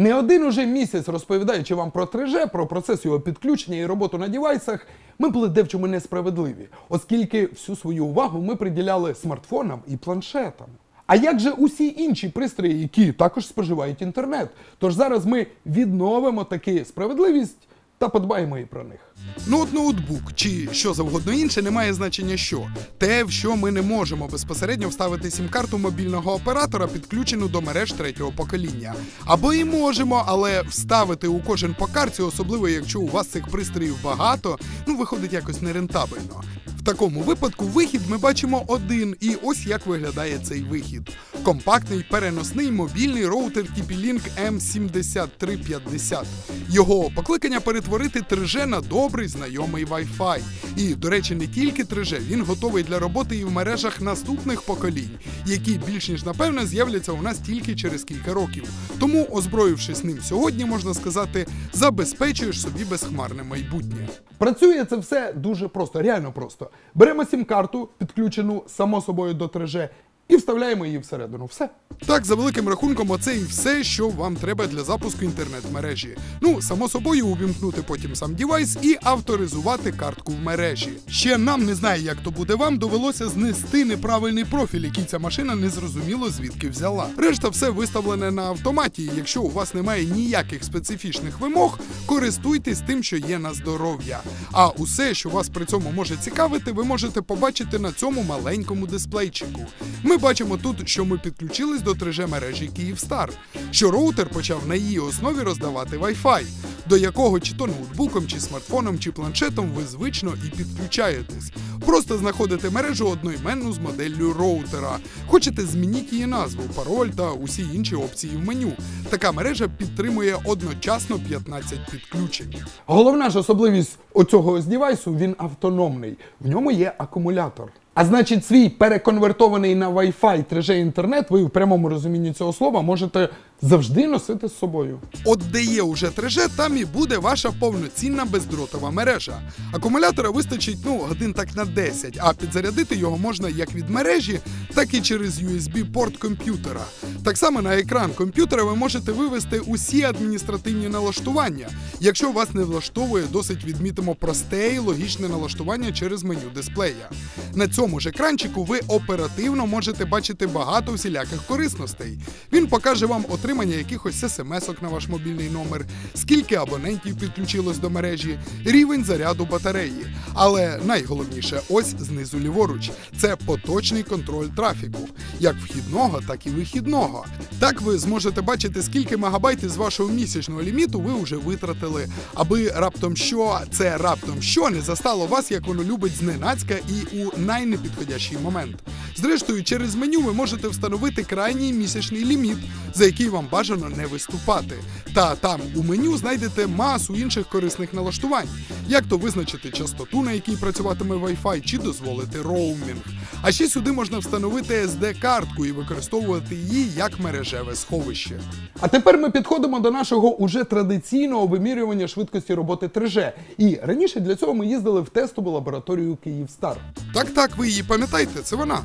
Не один уже місяць розповідаючи вам про 3G, про процес його підключення і роботу на дівайсах, ми були де в чому несправедливі, оскільки всю свою увагу ми приділяли смартфонам і планшетам. А як же усі інші пристрої, які також споживають інтернет? Тож зараз ми відновимо таки справедливість та подбаємо і про них. Ну от ноутбук чи що завгодно інше не має значення що. Те, в що ми не можемо безпосередньо вставити сім-карту мобільного оператора, підключену до мереж третього покоління. Або і можемо, але вставити у кожен по карці, особливо якщо у вас цих пристроїв багато, ну виходить якось нерентабельно. В такому випадку вихід ми бачимо один, і ось як виглядає цей вихід: компактний переносний мобільний роутер TP-Link M7350. Його покликання перетворити 3G на добрий знайомий Wi-Fi. І, до речі, не тільки 3G, він готовий для роботи і в мережах наступних поколінь, які більш ніж напевно з'являться у нас тільки через кілька років. Тому, озброївшись ним сьогодні, можна сказати, забезпечуєш собі безхмарне майбутнє. Працює це все дуже просто, реально просто. Беремо сім-карту, підключену само собою до 3G, і вставляємо її всередину. Все. Так, за великим рахунком, оце і все, що вам треба для запуску інтернет-мережі. Ну, само собою, увімкнути потім сам дівайс і авторизувати картку в мережі. Ще нам не знаю, як то буде вам, довелося знести неправильний профіль, який ця машина незрозуміло звідки взяла. Решта все виставлене на автоматі. і Якщо у вас немає ніяких специфічних вимог, користуйтесь тим, що є на здоров'я. А усе, що вас при цьому може цікавити, ви можете побачити на цьому маленькому дисплейчику. Ми бачимо тут, що ми підключились до 3G мережі Київстар, що роутер почав на її основі роздавати Wi-Fi, до якого чи то ноутбуком, чи смартфоном, чи планшетом ви звично і підключаєтесь. Просто знаходите мережу одноіменну з моделлю роутера. Хочете змініть її назву, пароль та усі інші опції в меню. Така мережа підтримує одночасно 15 підключень. Головна ж особливість оцього з дівайсу, він автономний. В ньому є акумулятор. А значить, свій переконвертований на Wi-Fi 3G інтернет, ви в прямому розумінні цього слова можете завжди носити з собою. От де є уже 3G, там і буде ваша повноцінна бездротова мережа. Акумулятора вистачить ну годин так на 10, а підзарядити його можна як від мережі, так і через USB-порт комп'ютера. Так само на екран комп'ютера ви можете вивести усі адміністративні налаштування. Якщо вас не влаштовує, досить відмітимо просте і логічне налаштування через меню дисплея. На цьому ж екранчику ви оперативно можете бачити багато всіляких корисностей. Він покаже вам отримання якихось смс-ок на ваш мобільний номер, скільки абонентів підключилось до мережі, рівень заряду батареї. Але найголовніше, ось знизу ліворуч, це поточний контроль трафіку, як вхідного, так і вихідного. Так ви зможете бачити, скільки мегабайт із вашого місячного ліміту ви вже витратили, аби раптом що це раптом що не застало вас, як воно любить зненацька і у найнепідходящий момент. Зрештою, через меню ви можете встановити крайній місячний ліміт, за який вам бажано не виступати. Та там у меню знайдете масу інших корисних налаштувань, як то визначити частоту, на якій працюватиме Wi-Fi, чи дозволити роумінг. А ще сюди можна встановити SD-картку і використовувати її як мережеве сховище. А тепер ми підходимо до нашого уже традиційного вимірювання швидкості роботи 3G. І раніше для цього ми їздили в тестову лабораторію Київстар. Так, так, ви її пам'ятаєте, це вона.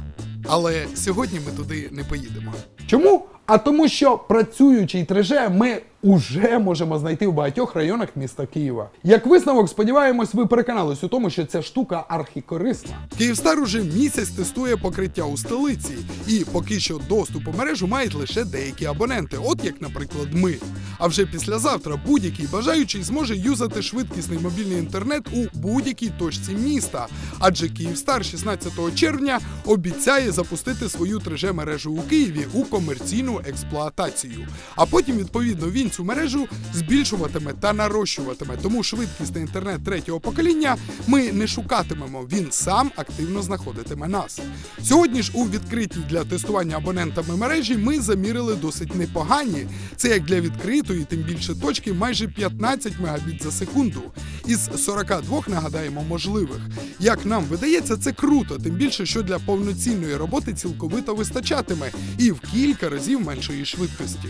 Але сьогодні ми туди не поїдемо. Чому? А тому, що працюючи і треже, ми уже можемо знайти в багатьох районах міста Києва. Як висновок, сподіваємось, ви переконались у тому, що ця штука архікорисна. Київстар уже місяць тестує покриття у столиці, і поки що доступ у мережу мають лише деякі абоненти, от як, наприклад, ми. А вже післязавтра будь-який бажаючий зможе юзати швидкісний мобільний інтернет у будь-якій точці міста. Адже Київстар 16 червня обіцяє запустити свою 3G мережу у Києві у комерційну експлуатацію. А потім, відповідно, він цю мережу збільшуватиме та нарощуватиме. Тому швидкісний інтернет третього покоління ми не шукатимемо. Він сам активно знаходитиме нас. Сьогодні ж у відкритій для тестування абонентами мережі ми замірили досить непогані. Це як для відкритої, тим більше точки, майже 15 мегабіт за секунду. Із 42, нагадаємо, можливих. Як нам видається, це круто, тим більше, що для повноцінної роботи цілковито вистачатиме і в кілька разів меншої швидкості.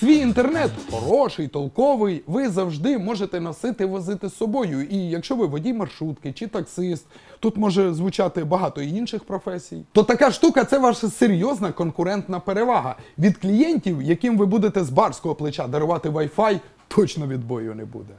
Свій інтернет хороший, толковий, ви завжди можете носити возити з собою. І якщо ви водій маршрутки чи таксист, тут може звучати багато інших професій, то така штука це ваша серйозна конкурентна перевага. Від клієнтів, яким ви будете з барського плеча дарувати Wi-Fi, точно відбою не буде.